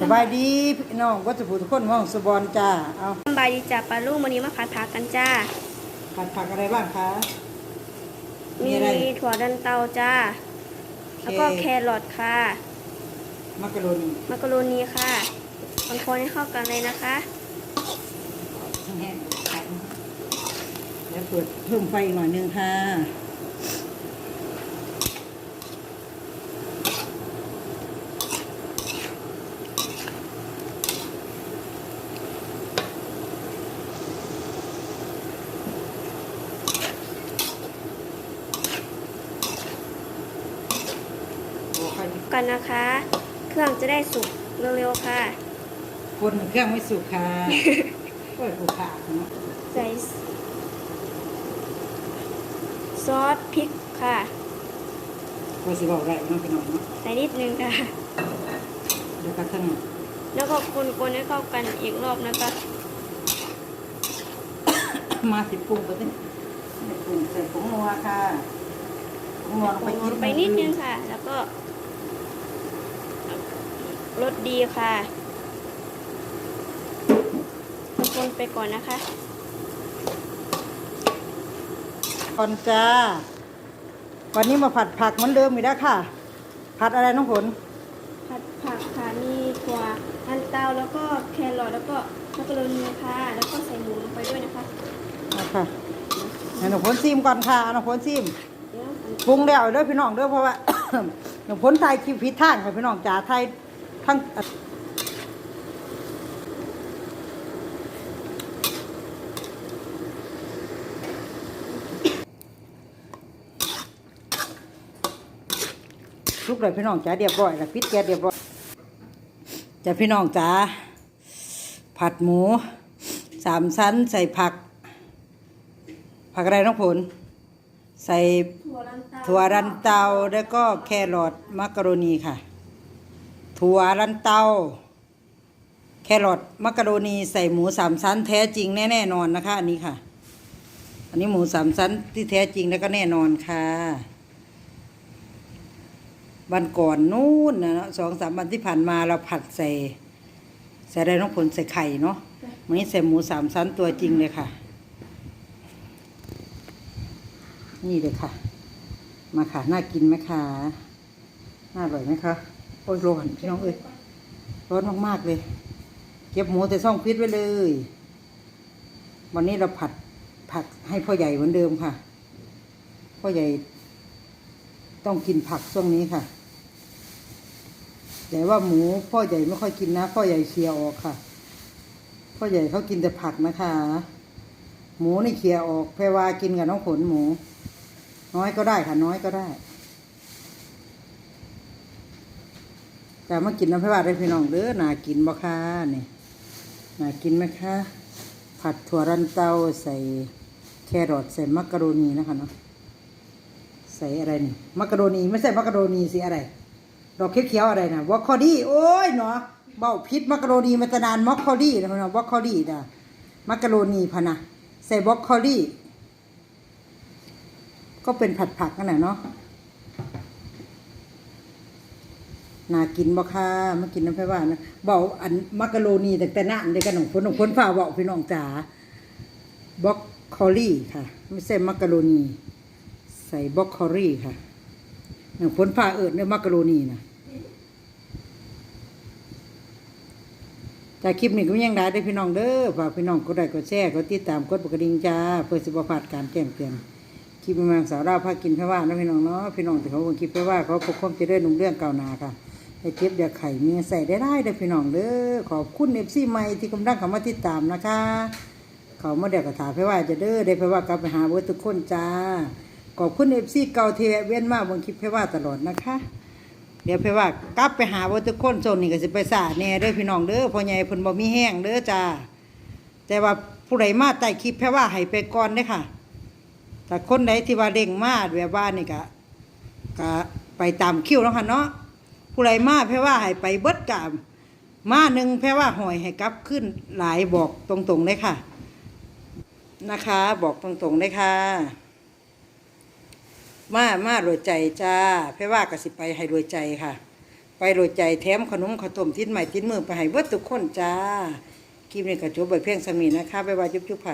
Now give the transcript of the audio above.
สบายดีพี่น้องวัชผูทุกคนห้องสบอนจ้าเอาสบายดีจ้ะปลาลูกวันนี้มาผัดผักกันจ้าผัดผักอะไรบ้างคะมีมีอะไรถั่วดันเตาจ้า แล้วก็แครอทค่ะมักกะโรนีมักกะโรนีค่ะคนคนให้เข้ากันเลยนะคะแห้งแล้วเปิดเพิ่มไฟอีกหน่อยนึงค่ะ อ้ไฟกันนะคะ เครื่องจะได้สุกเร็วๆค่ะ คนเครื่องไม่สุกค่ะเปิดผูขาเนาะใส่ซอสพริกค่ะก็สิบอกได้เนาะพี่น้องเนาะใส่นิดนึงค่ะ เดี๋ยวก็ทั้งแล้วก็คนๆให้เข้ากันอีกรอบนะคะ มาสิปรุงไปสิปรุงใส่ผงนัวค่ะผงนัวลงไปกินไปนิดนึงค่ะ แล้วก็ รสดีค่ะคนๆไปก่อนนะคะก่อนจ้า วันนี้มาผัดผักเหมือนเดิมอีกแล้วค่ะ ผัดอะไรน้องผล ผัดผักค่ะมีถั่วอันเตาแล้วก็แครอทแล้วก็มักกะโรนีค่ะ แล้วก็ใส่หมูลงไปด้วยนะคะเอาค่ะให้น้องผลซิมก่อนค่ะเอาน้องผลซิมเดี๋ยวอันปรุงแล้วเด้อพี่น้องเด้อเพราะว่าน้องผลไทยคิวผิดทางค่ะพี่น้องจ๋าไทย ทั้งทุกเลยพี่น้องจ๋าเรียบร้อยแล้วพิดแกเรียบร้อยจ้ะพี่น้องจ๋าผัดหมูสามชั้นใส่ผัก ผักอะไรน้องผล ใส่ถั่วลันตาถั่วรันเตาแล้วก็แครอทมักกะโรนีค่ะ ถั่วรันเตาแครอทมักกะโรนีใส่หมูสามชั้นแท้จริงแน่แน่นอนนะคะ อันนี้ค่ะ อันนี้หมูสามชั้นที่แท้จริงแล้วก็แน่นอนค่ะวันก่อนนู้นนะสองสามวันที่ผ่านมาเราผัดใส่ใส่อะไรน้องผลใส่ไข่เนาะวันนี้ใส่หมูสามชั้นตัวจริงเลยค่ะ นี่เลยค่ะ มาค่ะ น่ากินไหมคะ น่าอร่อยไหมคะ อ้ยร้อนพี่น้องเอ้ยร้อนมากๆเลย เก็บหมูแต่ซ่องฟิตไว้เลย วันนี้เราผัดผักให้พ่อใหญ่เหมือนเดิมค่ะ พ่อใหญ่ ต้องกินผักช่วงนี้ค่ะ แต่ว่าหมูพ่อใหญ่ไม่ค่อยกินนะ พ่อใหญ่เคลียออกค่ะ พ่อใหญ่เขากินแต่ผักนะคะ หมูนี่เคลียออกแพรวากินกับน้องผลหมู น้อยก็ได้ค่ะ น้อยก็ได้ แต่มากินน้ำพริกว่าได้พี่น้องเด้อน่ากินบ่ค่ะนี่น่ากินไหมคะผัดถั่วรันเตาใส่แครอทใส่มักกะโรนีนะคะเนาะใส่อะไรนี่มักกะโรนีไม่ใช่มักกะโรนีสิอะไร ดอกเขียวๆอะไรนะวอคคอดี้โอ้ยเนาะเบ้าพิษมักกะโรนีมาตนานมอคคอดี้นะพี่น้องวอคคอดี้นะมักกะโรนีพะนะใส่วอคคอดี้ก็เป็นผัดผักนั่นแหละเนาะ น่ากินบ่ค่ะมากินน้ำไผ่ว่านะเบาอันมักกะโรนีแต่แต่นานเด็กกันหนองฝนหนองฝนฝ่าเบาพี่น้องจ๋าบล็อกคอรี่ค่ะ ไม่ใช่มักกะโรนี ใส่บล็อกคอรี่ค่ะหนองฝนฝ่าเอิดเนี่ยมักกะโรนีนะจากคลิปนี้ก็ยังได้ได้พี่น้องเด้อฝากพี่น้องกดไลค์กดแชร์กดติดตามกดปกระดิ่งจ้าเพื่อสิบพลาดการแจ้งเตือนคลิปแมงสาวราพากินแพ่ว่านะพี่น้องเนาะพี่น้องแต่เขาบอกคลิปแพ่ว่าเขาพกความเจะได้นุ่งเรื่องเก่านาค่ะ ให้เก็บเดี๋ยวไข่มีใส่ได้ได้เด้อพี่น้องเด้อขอบคุณเอฟซีใหม่ที่กำลังเข้ามาติดตามนะคะ เขามาเดี๋ยวกระถาแพ่ว่าจะเด้อได้แพ่ว่ากลับไปหาเบิร์ทุกคนจ้า ขอบคุณเอฟซีเก่าเทวเวียนมาบนคลิปแพ่ว่าตลอดนะคะ เดี๋ยวแพ่ว่ากลับไปหาเบิร์ทุกคนโซนนี้ก็จะไปสาแน่เด้อพี่น้องเด้อพ่อใหญ่เพิ่นบ่มีแห้งเด้อจ้าแต่ว่าผู้ใดมาใต้คลิปแพ่ว่าให้ไปก่อนเด้ค่ะ แต่คนใดที่ว่าเร่งมาแบบว่านี่ก็ก็ไปตามคิวแล้วค่ะเนาะ ผู้ใดมาแพ่ว่าให้ไปเบิดกามมาหนึ่งแพ่ว่าหอยให้กลับขึ้นหลายบอกตรงๆเลยค่ะ นะคะ บอกตรงๆเลยค่ะ มามารวยใจจ้าแพ่ว่ากสิไปให้รวยใจค่ะ ไปโรยใจแถมขนมข้าวต้มทิ้นใหม่ทิ้นมือไปให้เบิดทุกคนจ้าคลิปนี้ก็จบไปเพียงสมีนะคะบ๊ายบายจุ๊บๆค่ะ